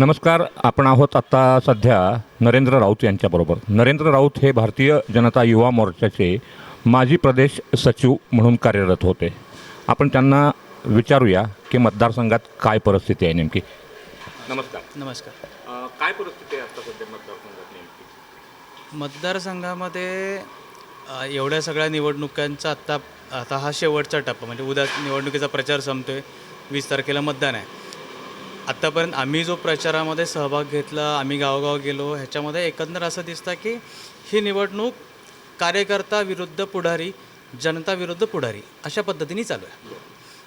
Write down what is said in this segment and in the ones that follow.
नमस्कार आपण आहोत आता सध्या नरेंद्र राऊत यांच्याबरोबर. नरेंद्र राऊत हे भारतीय जनता युवा मोर्चाचे माजी प्रदेश सचिव म्हणून कार्यरत होते. आपण त्यांना विचारूया की मतदारसंघात काय परिस्थिती आहे नेमकी. नमस्कार. नमस्कार. काय परिस्थिती आहे आता सध्या मतदारसंघात नेमकी? मतदारसंघामध्ये एवढ्या सगळ्या निवडणुकांचा आत्ता आता हा शेवटचा टप्पा म्हणजे उद्या निवडणुकीचा प्रचार संपतोय वीस तारखेला मतदान आहे. आत्तापर्यंत आम्ही जो प्रचारामध्ये सहभाग घेतला आम्ही गावोगाव गेलो ह्याच्यामध्ये एकंदर असं दिसतं की ही निवडणूक कार्यकर्ता विरुद्ध पुढारी जनता विरुद्ध पुढारी अशा पद्धतीने चालू आहे.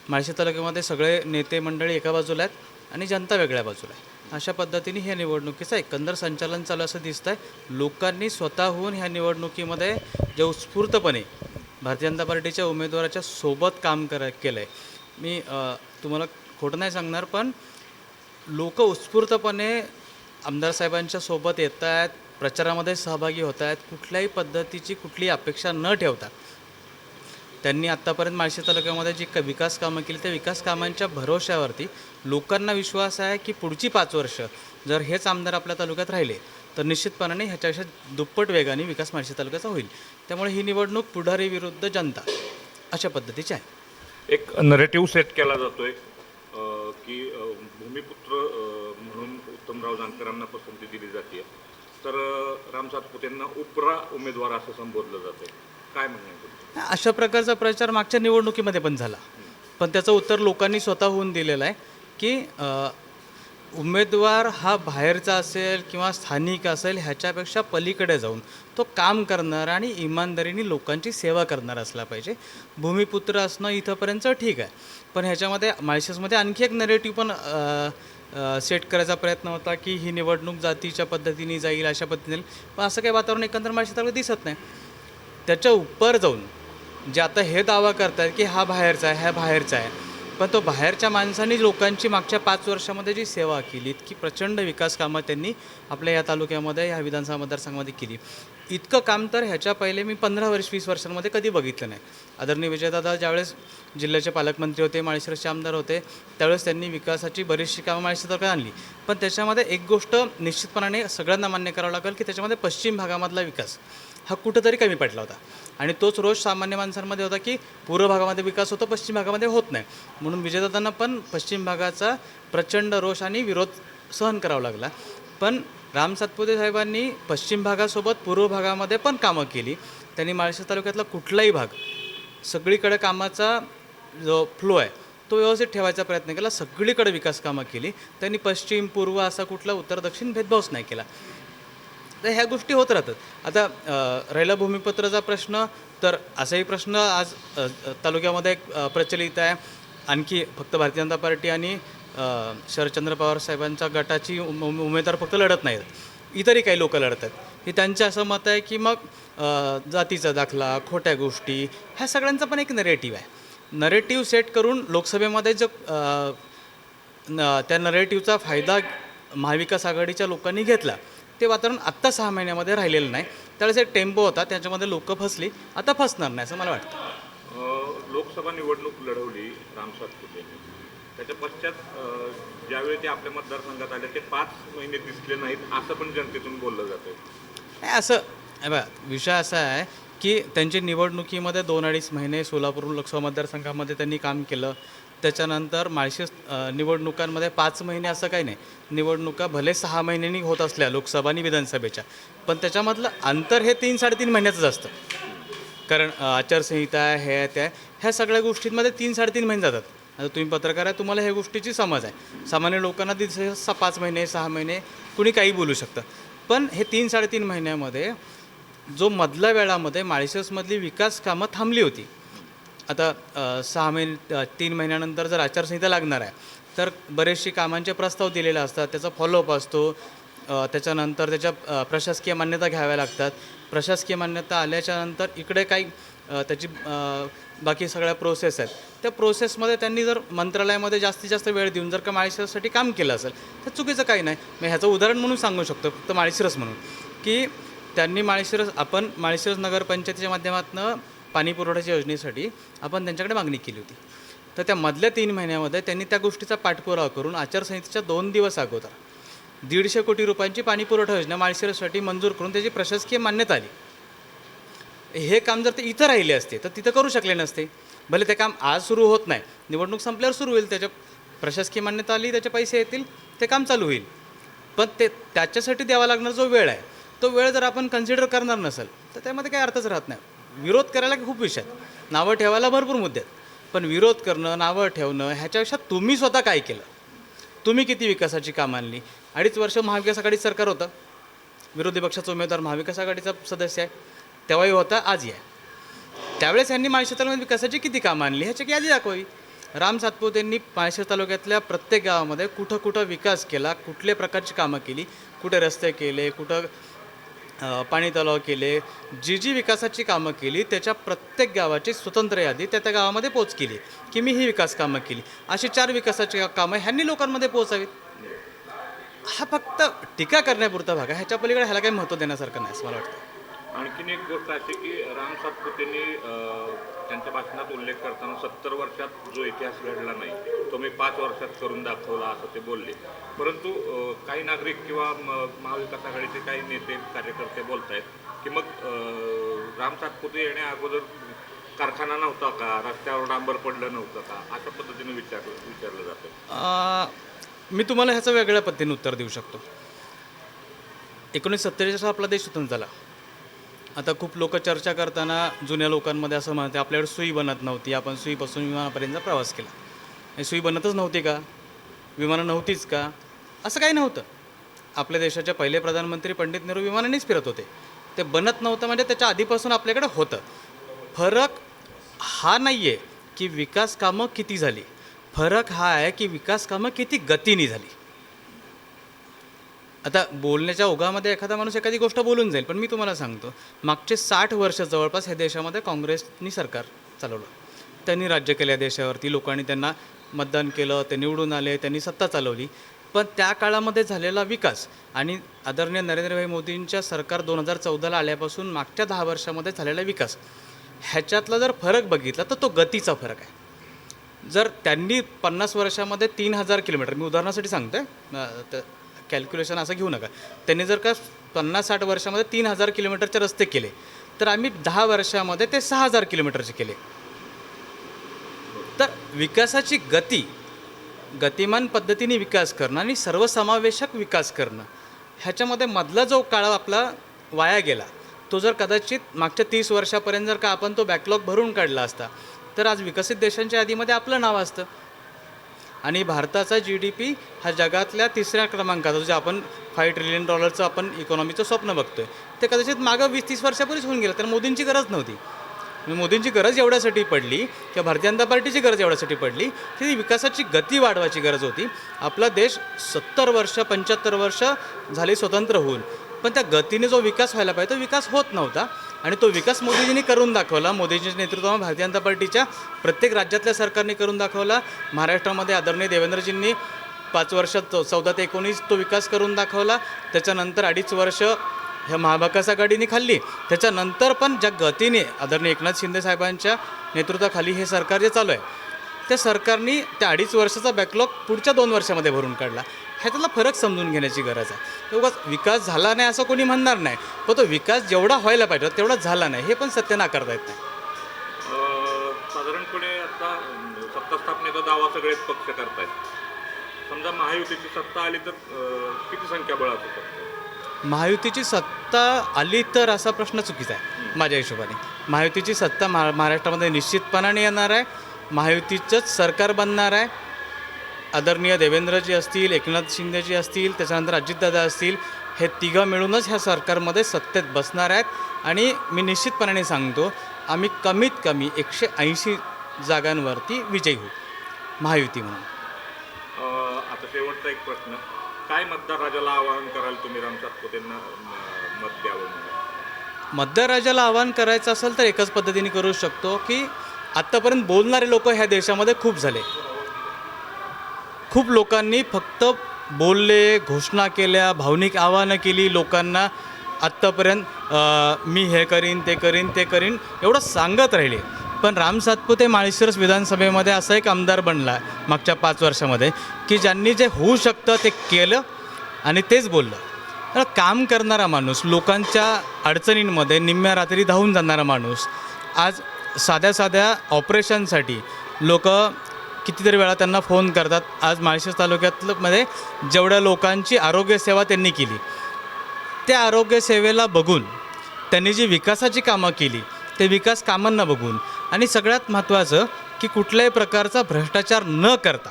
माळशी तालुक्यामध्ये सगळे नेते मंडळी एका बाजूला आहेत आणि जनता वेगळ्या बाजूला आहे. अशा पद्धतीने ह्या निवडणुकीचं एकंदर संचालन चालू असं दिसतं आहे लोकांनी स्वतःहून ह्या निवडणुकीमध्ये जे उत्स्फूर्तपणे भारतीय जनता पार्टीच्या उमेदवाराच्या सोबत काम कर केलं आहे मी तुम्हाला खोटं नाही सांगणार पण लोक उत्स्फूर्तपणे आमदार साहेबांच्या सोबत येत आहेत प्रचारामध्ये सहभागी होत आहेत कुठल्याही पद्धतीची कुठलीही अपेक्षा न ठेवता त्यांनी आत्तापर्यंत माळशी तालुक्यामध्ये जी क विकास कामं केली त्या विकास कामांच्या भरोश्यावरती लोकांना विश्वास आहे की पुढची पाच वर्ष जर हेच आमदार आपल्या तालुक्यात राहिले तर निश्चितपणाने ह्याच्यापेक्षा दुप्पट वेगाने विकास माळशी तालुक्याचा होईल. त्यामुळे ही निवडणूक पुढारी विरुद्ध जनता अशा पद्धतीची आहे. एक नरेटिव्ह सेट केला जातो आहे की भूमिपुत्र म्हणून उत्तमराव जानकरांना पसंती दिली जाते. तर राम सातपुतेंना उपरा उमेदवार असं संबोधलं जातं काय म्हणणं? अशा प्रकारचा प्रचार मागच्या निवडणुकीमध्ये पण झाला. पण त्याचं उत्तर लोकांनी स्वतःहून दिलेलं आहे की उमेदवार हा बाहेरचा असेल किंवा स्थानिक असेल ह्याच्यापेक्षा पलीकडे जाऊन तो काम करणारा आणि इमानदारीने लोकांची सेवा करणारा असला पाहिजे. भूमिपुत्र असणं इथंपर्यंत ठीक आहे. पण ह्याच्यामध्ये माळशेसमध्ये आणखी एक नरेटिव्ह पण सेट करायचा प्रयत्न होता की ही निवडणूक जातीच्या पद्धतीने जाईल अशा पद्धतीने पण असं काही वातावरण एकंदर माळशे दिसत नाही. त्याच्या उपर जाऊन जे आता हे दावा करतात की हा बाहेरचा आहे हा बाहेरचा आहे पण तो बाहेरच्या माणसांनी लोकांची मागच्या पाच वर्षामध्ये जी सेवा केली इतकी प्रचंड विकास कामं त्यांनी आपल्या या तालुक्यामध्ये ह्या विधानसभा मतदारसंघामध्ये केली. इतकं काम तर ह्याच्या पहिले मी पंधरा वर्ष वीस वर्षांमध्ये कधी बघितलं नाही. आदरणीय विजयदादा ज्यावेळेस जिल्ह्याचे पालकमंत्री होते माळेश्वरचे आमदार होते त्यावेळेस त्यांनी विकासाची बरीचशी कामं माळशिरस तालुक्यात आणली. पण त्याच्यामध्ये एक गोष्ट निश्चितपणाने सगळ्यांना मान्य करावं लागेल की त्याच्यामध्ये पश्चिम भागामधला विकास. हा कुठंतरी कमी पडला होता. आणि तोच रोष सामान्य माणसांमध्ये होता की पूर्व भागामध्ये विकास होतो पश्चिम भागामध्ये होत नाही. म्हणून विजयदादांना पण पश्चिम भागाचा प्रचंड रोष आणि विरोध सहन करावा लागला. पण राम सातपुते साहेबांनी पश्चिम भागासोबत पूर्व भागामध्ये पण कामं केली. त्यांनी माळशेर तालुक्यातला कुठलाही भाग सगळीकडे कामाचा जो फ्लो आहे तो व्यवस्थित ठेवायचा प्रयत्न केला. सगळीकडे विकास कामं केली. त्यांनी पश्चिम पूर्व असा कुठला उत्तर दक्षिण भेदभावच नाही केला. तर ह्या गोष्टी होत राहतात. आता राहिला भूमिपत्राचा प्रश्न तर असाही प्रश्न आज तालुक्यामध्ये एक, प्रचलित आहे. आणखी फक्त भारतीय जनता पार्टी आणि शरदचंद्र पवार साहेबांच्या गटाची उमेदवार फक्त लढत नाहीत. इतरही काही लोक लढत आहेत. हे त्यांचं असं मत आहे की मग जातीचा दाखला खोट्या गोष्टी ह्या सगळ्यांचा पण एक नरेटिव्ह आहे. नरेटिव्ह सेट करून लोकसभेमध्ये जो न त्या नरेटिव्हचा फायदा महाविकास आघाडीच्या लोकांनी घेतला. ते वातावरण आत्ता सहा महिन्यामध्ये राहिलेलं नाही. त्यावेळेस एक टेम्पो होता त्याच्यामध्ये लोक फसली. आता फसणार नाही असं मला वाटतं. लोकसभा निवडणूक लढवली राम सातपुतेंनी त्याच्या पश्चात ज्यावेळी ते आपल्या मतदारसंघात आले ते पाच महिने दिसले नाहीत असं पण जनतेतून बोललं जातं नाही असं बघा विषय असा आहे की त्यांची निवडणुकीमध्ये दोन अडीच महिने सोलापूर लोकसभा मतदारसंघामध्ये त्यांनी काम केलं. त्याच्यानंतर माळशेस निवडणुकांमध्ये पाच महिने असं काही नाही. निवडणुका भले सहा महिन्यांनी होत असल्या लोकसभा आणि विधानसभेच्या पण त्याच्यामधलं अंतर हे तीन साडेतीन महिन्याचंच असतं. कारण आचारसंहिता आहे हे आहे, ते आहे ह्या सगळ्या गोष्टींमध्ये तीन साडेतीन महिने जातात. आता तुम्ही पत्रकार आहे तुम्हाला ह्या गोष्टीची समज आहे. सामान्य लोकांना ती स- पाच महिने सहा महिने कुणी काही बोलू शकतं. पण हे तीन साडेतीन महिन्यामध्ये जो मधल्या वेळामध्ये माळशेसमधली विकास कामं थांबली होती आता सहा महिने तीन महिन्यानंतर जर आचारसंहिता लागणार आहे तर बरेचसे कामांचे प्रस्ताव दिलेले असतात. त्याचा फॉलोअप असतो. त्याच्यानंतर त्याच्या प्रशासकीय मान्यता घ्याव्या लागतात. प्रशासकीय मान्यता आल्याच्यानंतर इकडे काही त्याची बाकी सगळ्या प्रोसेस आहेत. त्या प्रोसेसमध्ये त्यांनी जर मंत्रालयामध्ये जास्तीत जास्त वेळ देऊन जर का माळशिरससाठी काम केलं असेल तर चुकीचं काही नाही. मी ह्याचं उदाहरण म्हणून सांगू शकतो फक्त माळशिरस म्हणून. की त्यांनी माळशिरस आपण माळशिरस नगरपंचायतीच्या माध्यमातून पाणी पुरवठ्याच्या योजनेसाठी आपण त्यांच्याकडे मागणी केली होती. तर त्या मधल्या तीन महिन्यामध्ये त्यांनी त्या गोष्टीचा पाठपुरावा करून आचारसंहितेच्या दोन दिवस अगोदर दीडशे कोटी रुपयांची पाणी पुरवठा योजना माळशिरससाठी मंजूर करून त्याची प्रशासकीय मान्यता आली. हे काम जर ते इथं राहिले असते तर तिथं करू शकले नसते. भले ते काम आज सुरू होत नाही निवडणूक संपल्यावर सुरू होईल त्याच्या प्रशासकीय मान्यता आली त्याचे पैसे येतील ते काम चालू होईल. पण ते त्याच्यासाठी द्यावा लागणार जो वेळ आहे तो वेळ जर आपण कन्सिडर करणार नसेल तर त्यामध्ये काही अर्थच राहत नाही. विरोध करायला खूप विषय आहेत. नावं ठेवायला भरपूर मुद्दे आहेत. पण विरोध करणं नावं ठेवणं ह्याच्यापेक्षा तुम्ही स्वतः काय केलं? तुम्ही किती विकासाची कामं आणली? अडीच वर्ष महाविकास आघाडी सरकार होतं. विरोधी पक्षाचा उमेदवार महाविकास आघाडीचा सदस्य आहे. तेव्हाही होता आजही आहे. त्यावेळेस यांनी माळशेर तालुक्यात विकासाची किती कामं आणली ह्याची यादी दाखवावी. राम सातपुत यांनी माळशेर तालुक्यातल्या प्रत्येक गावामध्ये कुठं कुठं विकास केला कुठल्या प्रकारची कामं केली कुठे रस्ते केले कुठं पाणी तलाव केले जी जी विकासाची कामं केली त्याच्या प्रत्येक गावाची स्वतंत्र यादी त्या त्या गावामध्ये पोच केली की मी ही विकास कामं केली. अशी चार विकासाची कामं ह्यांनी लोकांमध्ये पोचावीत हा फक्त टीका करण्यापुरता भाग आहे. ह्याच्या पलीकडे ह्याला काही महत्त्व देण्यासारखं नाही असं मला वाटतं. आणखीन एक गोष्ट अशी की राम सातपुतेंनी त्यांच्या भाषणात उल्लेख करताना सत्तर वर्षात जो इतिहास घडला नाही तो मी पाच वर्षात करून दाखवला असं ते बोलले. परंतु काही नागरिक किंवा म- महाविकास आघाडीचे काही नेते कार्यकर्ते बोलत आहेत की मग राम सातपुते येण्या अगोदर कारखाना नव्हता का? रस्त्यावर डांबर पडलं नव्हतं का? अशा पद्धतीने विचारलं विचारलं जातं. मी तुम्हाला ह्याचं वेगळ्या पद्धतीने उत्तर देऊ शकतो. एकोणीसशे सत्तेचाळीसला आपला देश स्वतंत्र झाला. आता खूप लोक चर्चा करताना जुन्या लोकांमध्ये असं म्हणते आपल्याकडे सुई बनत नव्हती आपण सुईपासून विमानापर्यंत प्रवास केला. आणि सुई बनतच नव्हती का? विमानं नव्हतीच का? असं काही नव्हतं. आपल्या देशाचे पहिले प्रधानमंत्री पंडित नेहरू विमानानेच फिरत होते. ते बनत नव्हतं म्हणजे त्याच्या आधीपासून आपल्याकडे होतं. फरक हा नाही आहे की विकास कामं किती झाली. फरक हा आहे की विकास कामं किती गतीने झाली. आता बोलण्याच्या ओघामध्ये एखादा माणूस एखादी गोष्ट बोलून जाईल पण मी तुम्हाला सांगतो मागचे साठ वर्ष जवळपास ह्या देशामध्ये काँग्रेसनी सरकार चालवलं. त्यांनी राज्य केलं या देशावरती लोकांनी त्यांना मतदान केलं ते निवडून आले त्यांनी सत्ता चालवली. पण त्या काळामध्ये झालेला विकास आणि आदरणीय नरेंद्रभाई मोदींच्या सरकार दोन हजार चौदाला आल्यापासून मागच्या दहा वर्षामध्ये झालेला विकास ह्याच्यातला जर फरक बघितला तर तो गतीचा फरक आहे. जर त्यांनी पन्नास वर्षामध्ये तीन हजार किलोमीटर मी उदाहरणासाठी सांगते कॅल्क्युलेशन असं घेऊ नका. त्यांनी जर का पन्नास साठ वर्षामध्ये तीन हजार किलोमीटरचे रस्ते केले तर आम्ही दहा वर्षामध्ये ते सहा हजार किलोमीटरचे केले. तर विकासाची गती गतिमान पद्धतीने विकास करणं आणि सर्वसमावेशक विकास करणं ह्याच्यामध्ये मधला जो काळ आपला वाया गेला तो जर कदाचित मागच्या तीस वर्षापर्यंत जर का आपण तो बॅकलॉग भरून काढला असता तर आज विकसित देशांच्या यादीमध्ये आपलं नाव असतं. आणि भारताचा जी डी पी हा जगातल्या तिसऱ्या क्रमांकाचा जे आपण फाय ट्रिलियन डॉलरचं आपण इकॉनॉमीचं स्वप्न बघतोय. ते कदाचित मागं वीस तीस वर्षापूर्वीच होऊन गेलं तर मोदींची गरज नव्हती. म्हणजे मोदींची गरज एवढ्यासाठी पडली किंवा भारतीय जनता पार्टीची गरज एवढ्यासाठी पडली की ती विकासाची गती वाढवायची गरज होती. आपला देश सत्तर वर्ष पंच्याहत्तर वर्ष झाली स्वतंत्र होऊन. पण त्या गतीने जो विकास व्हायला पाहिजे तो विकास होत नव्हता. आणि तो विकास मोदीजींनी करून दाखवला. मोदीजींच्या नेतृत्वामध्ये भारतीय जनता पार्टीच्या प्रत्येक राज्यातल्या सरकारने करून दाखवला. महाराष्ट्रामध्ये आदरणीय देवेंद्रजींनी पाच वर्षात चौदा ते एकोणीस तो विकास करून दाखवला. त्याच्यानंतर अडीच वर्ष ह्या महाविकास आघाडीने खाल्ली. त्याच्यानंतर पण ज्या गतीने आदरणीय एकनाथ शिंदे साहेबांच्या नेतृत्वाखाली हे सरकार जे चालू आहे त्या सरकारने त्या अडीच वर्षाचा बॅकलॉग पुढच्या दोन वर्षामध्ये भरून काढला. ह्याच्यातला फरक समजून घेण्याची गरज आहे. उगाच विकास झाला नाही असं कोणी म्हणणार नाही. पण तो विकास जेवढा व्हायला पाहिजे तेवढा झाला नाही. हे पण सत्य नाकारता येत नाही. साधारणपणे आता सत्ता स्थापनेचा दावा सगळेच पक्ष करतायत. समजा महायुतीची सत्ता आली तर किती संख्या बळात होतं महायुतीची सत्ता आली तर असा प्रश्न चुकीचा आहे माझ्या हिशोबाने. महायुतीची सत्ता महा महाराष्ट्रामध्ये निश्चितपणाने येणार आहे. महायुतीचंच सरकार बनणार आहे. आदरणीय देवेंद्रजी असतील एकनाथ शिंदेजी असतील त्याच्यानंतर अजितदादा असतील हे तिघं मिळूनच ह्या सरकारमध्ये सत्तेत बसणार आहेत. आणि मी निश्चितपणाने सांगतो आम्ही कमीत कमी एकशे ऐंशी जागांवरती विजयी होऊ. महायुती म्हणून. आता शेवटचा एक प्रश्न. काय मतदार राजाला आवाहन कराल तुम्ही राम सातपुतेंना अं, मत द्यावं म्हणून? मतदाराजाला आवाहन करायचं असेल तर एकच पद्धतीने करू शकतो की आत्तापर्यंत बोलणारे लोक ह्या देशामध्ये खूप झाले. खूप लोकांनी फक्त बोलले घोषणा केल्या भावनिक आव्हानं केली लोकांना. आत्तापर्यंत मी हे करीन ते करीन ते करीन एवढं सांगत राहिले. पण राम सातपुते माळेश्वरस विधानसभेमध्ये असा एक आमदार बनला मागच्या पाच वर्षामध्ये की ज्यांनी जे होऊ शकतं ते केलं आणि तेच बोललं. तर काम करणारा माणूस लोकांच्या अडचणींमध्ये निम्म्या रात्री धावून जाणारा माणूस आज साध्या साध्या ऑपरेशनसाठी लोक कितीतरी वेळा त्यांना फोन करतात. आज माळशेज तालुक्यातलं मध्ये जेवढ्या लोकांची आरोग्यसेवा त्यांनी केली त्या आरोग्यसेवेला बघून त्यांनी जी विकासाची कामं केली ते विकास कामांना बघून आणि सगळ्यात महत्त्वाचं की कुठल्याही प्रकारचा भ्रष्टाचार न करता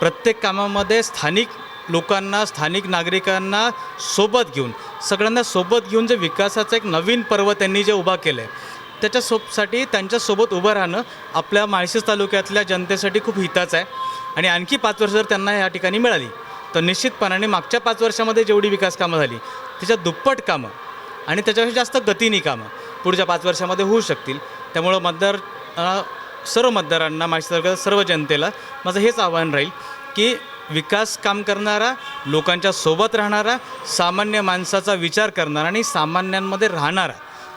प्रत्येक कामामध्ये स्थानिक लोकांना स्थानिक नागरिकांना सोबत घेऊन सगळ्यांना सोबत घेऊन जे विकासाचं एक नवीन पर्व त्यांनी जे उभा केलं आहे त्याच्या सोबसाठी त्यांच्यासोबत उभं राहणं आपल्या माळशेज तालुक्यातल्या जनतेसाठी खूप हिताचं आहे. आणि आणखी पाच वर्ष जर त्यांना या ठिकाणी मिळाली तर निश्चितपणाने मागच्या पाच वर्षामध्ये जेवढी विकास कामं झाली त्याच्या दुप्पट कामं आणि त्याच्यापेक्षा जास्त गतीने कामं पुढच्या पाच वर्षामध्ये होऊ शकतील. त्यामुळं मतदार सर्व मतदारांना माहिती तालुक्यात सर्व जनतेला माझं हेच आव्हान राहील की विकास काम करणारा लोकांच्या सोबत राहणारा सामान्य माणसाचा विचार करणारा आणि सामान्यांमध्ये राहणारा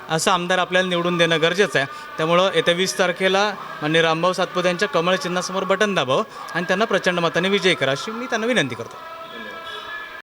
असं आमदार आपल्याला निवडून देणं गरजेचं आहे. त्यामुळं येत्या वीस तारखेला मान्य रामभाऊ सातपुते यांच्या कमळ चिन्हासमोर बटन दाबावं आणि त्यांना प्रचंड मताने विजयी करा अशी मी त्यांना विनंती करतो.